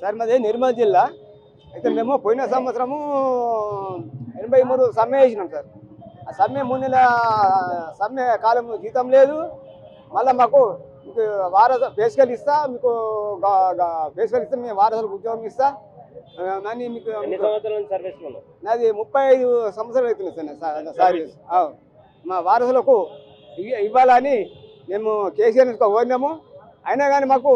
Sir మాది నిర్మల్ జిల్లా. అయితే మేము పోయిన సంవత్సరము ఎనభై మూడు సమ్మె వేసినాం సార్. ఆ సమ్మె మూడు నెలల సమ్మె కాలం జీతం లేదు. మళ్ళీ మాకు మీకు వారస బేసికల్ ఇస్తా మీకు బేసికల్ ఇస్తే మేము వారసులకు ఉద్యోగం ఇస్తా. కానీ మీకు? నాది ముప్పై ఐదు సంవత్సరాలు అవుతుంది సార్ సర్వీస్. మా వారసులకు ఇవ్వ- ఇవ్వాలని మేము కేసీఆర్ కోరినాము అయినా కానీ మాకు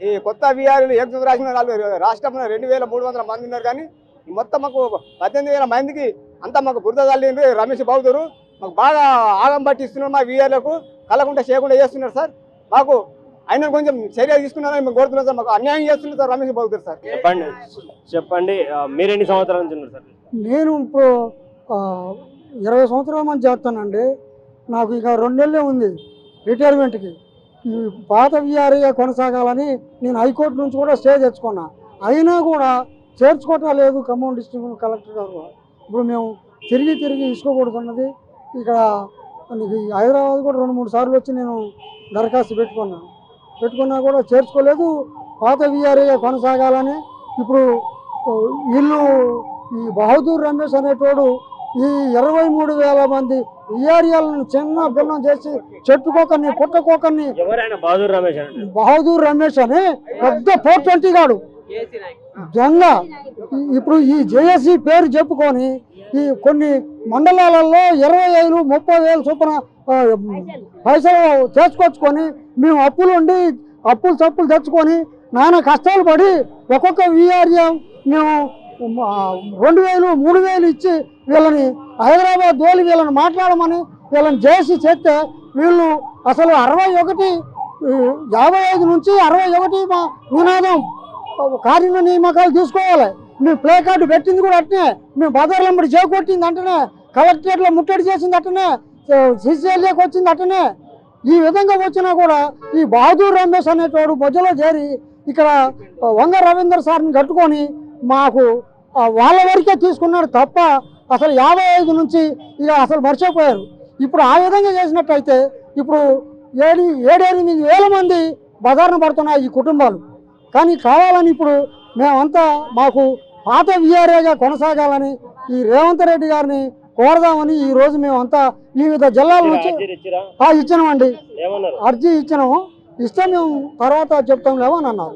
ఈ కొత్త విఆర్లు ఏం రాసిన వాళ్ళు రాష్ట్రంలో రెండు వేల మూడు వందల మంది ఉన్నారు కానీ మొత్తం మాకు పద్దెనిమిది వేల మందికి అంతా మాకు బురద తల్లిండ్రు రమేష్ బాబుదరు మాకు బాగా ఆగం పట్టిస్తున్నారు మా విఆర్లకు కలకుండా చేయకుండా చేస్తున్నారు సార్. మాకు ఆయన కొంచెం చర్య తీసుకున్నారని మేము కోరుతున్నాం సార్. మాకు అన్యాయం చేస్తున్నారు సార్ రమేష్ బాబుదరు సార్. చెప్పండి. చెప్పండి. మీరు ఎన్ని సంవత్సరాల నుంచి ఉన్నారు సర్వీస్ నేను ఇప్పుడు ఇరవై సంవత్సరాల మంది చేస్తానండి. నాకు ఇక రెండు నెలలే ఉంది రిటైర్మెంట్కి. ఈ పాత విఆర్ఏ కొనసాగాలని నేను హైకోర్టు నుంచి కూడా స్టే తెచ్చుకున్నా. అయినా కూడా చేర్చుకోవటం లేదు ఖమ్మం డిస్ట్రిక్ట్ కలెక్టర్ గారు. ఇప్పుడు మేము తిరిగి తిరిగి ఇసుకోకూడదున్నది ఇక్కడ మనకి హైదరాబాద్ కూడా రెండు మూడు సార్లు వచ్చి నేను దరఖాస్తు పెట్టుకున్నాను పెట్టుకున్నా కూడా చేర్చుకోలేదు. పాత విఆర్ఏ కొనసాగాలని ఇప్పుడు ఇల్లు వీళ్ళు ఈ బహదూర్ రమేష్ అనేటోడు ఈ ఇరవై మూడు వేల మంది విఆర్ఏలను చిన్న భిన్నం చేసి చెట్టుకోకని పుట్టకోకని బహదూర్ రమేష్ అంటే బహదూర్ రమేష్ అని పెద్ద ఫోర్ ట్వంటీ గాడు. దొంగ. ఇప్పుడు ఈ జేఏసీ పేరు చెప్పుకొని ఈ కొన్ని మండలాలలో ఇరవై ఐదు ముప్పై వేలు చొప్పున పైసలు చేసుకొచ్చుకొని మేము అప్పులు ఉండి అప్పులు తప్పులు తెచ్చుకొని నానా కష్టాలు పడి ఒక్కొక్క విఆర్ఏ మేము రెండు వేలు మూడు వేలు ఇచ్చి వీళ్ళని హైదరాబాద్ దోలి వీళ్ళని మాట్లాడమని వీళ్ళని చేసి చేస్తే వీళ్ళు అసలు అరవై ఒకటి యాభై ఐదు నుంచి అరవై ఒకటి మా నినాదం. కార్య నియామకాలు తీసుకోవాలి. మేము ప్లే కార్డు పెట్టింది కూడా అట్నే. మేము బజార్లంబడి చేకొట్టింది అంటనే. కలెక్టరేట్లో ముట్టడి చేసింది అట్టనే సిసిఎల్ఏకి వచ్చింది అట్టనే ఈ విధంగా వచ్చినా కూడా ఈ బహదూర్ రమేష్ అనేటోడు మధ్యలో చేరి ఇక్కడ వంగ రవీందర్ సార్ని కట్టుకొని మాకు వాళ్ళ వరకే తీసుకున్నాడు తప్ప అసలు యాభై ఐదు నుంచి ఇక అసలు మర్చిపోయారు. ఇప్పుడు ఆ విధంగా చేసినట్టయితే ఇప్పుడు ఏడు ఏడెనిమిది వేల మంది బజార్న పడుతున్నాయి ఈ కుటుంబాలు. కానీ కావాలని ఇప్పుడు మేమంతా మాకు పాత విఆర్ఏగా కొనసాగాలని ఈ రేవంత్ రెడ్డి గారిని కోరదామని ఈ రోజు మేమంతా వివిధ జిల్లాల నుంచి ఇచ్చినామండి. అర్జీ ఇచ్చినాము. ఇస్తే మేము తర్వాత చెప్తాం లేవని అన్నారు.